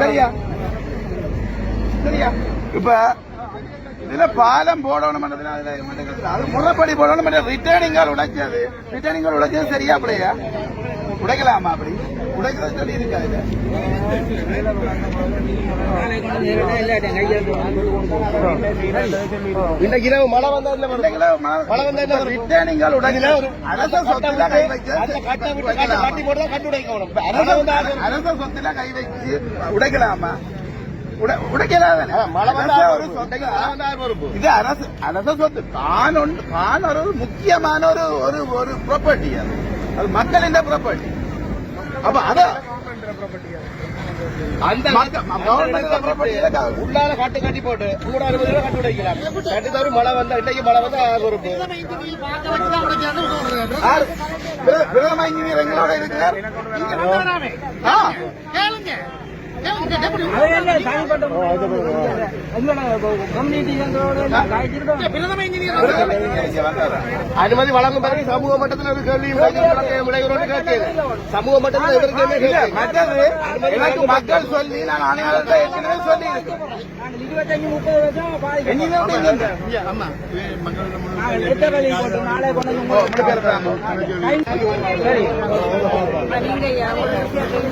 சரியா? சரியா? இப்ப இதுல பாலம் போடணும் அது முறைப்படி போடணும் ரிட்டர்னிங்கால் உடைச்சது. ரிட்டர்னிங்கால் உடைச்சது சரியா அப்படியா உடைக்கலாமா அப்படி? உடைக்கிறது சொல்லி இருக்காது இன்னைக்கு இரவு மழை வந்தா இல்ல மழை வந்தா என்ன வரும்? ரிட்டர்னிங்கால் உடைக்கல அரச சொத்துல கை வச்சு கட்டை உடைக்கணும். அரச சொத்துல கை வச்சு உடைக்கலாமா? இது அரசு அரச சொத்து. தான் தான் ஒரு முக்கியமான ஒரு ஒரு ஒரு ப்ராப்பர்ட்டி அது. அது மக்களின் ப்ராப்பர்ட்டி அப்ப அத அந்த. உள்ளால கட்டு கட்டி போட்டு கூட அறுபது ரூபா கட்டு உடைக்கலாம். கட்டி தவிர மழை வந்தா இன்னைக்கு மழை வந்தா பொறுப்பு. பிரதம இன்ஜினியர் எங்களோட இருக்கிறார். அனுமதி வழங்கும் பிறகு சமூக மட்டத்தில் ஒரு கேள்வி விளைகிறோம் சமூக மட்டத்தில் எதற்கு என்ன இல்ல, கேட்குது மற்றது எனக்கு மக்கள் சொல்லி நான் ஏற்கனவே சொல்லி ஓ, இப்படி பேசுறாங்க. ரிட்டர்னிங்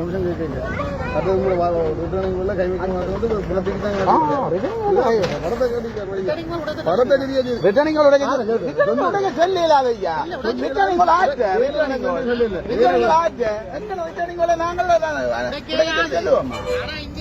எத்தனை ரிட்டர்னிங் நாங்கள் சொல்லுவோம் ரிட்டர்னிங் கை இல்ல அது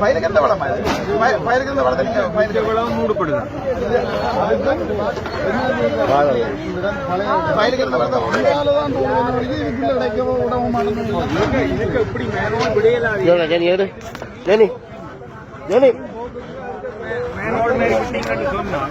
பயிர்கிற வளம் பயிர்கிற வளத்தை நீங்க பயிர்கிற வளம் மூடப்படுது பயிர்கிற வளத்தை ஜெனி எடு ஜெனி ஜெனி மேனோட மேரி விட்டீங்கன்னு சொன்னா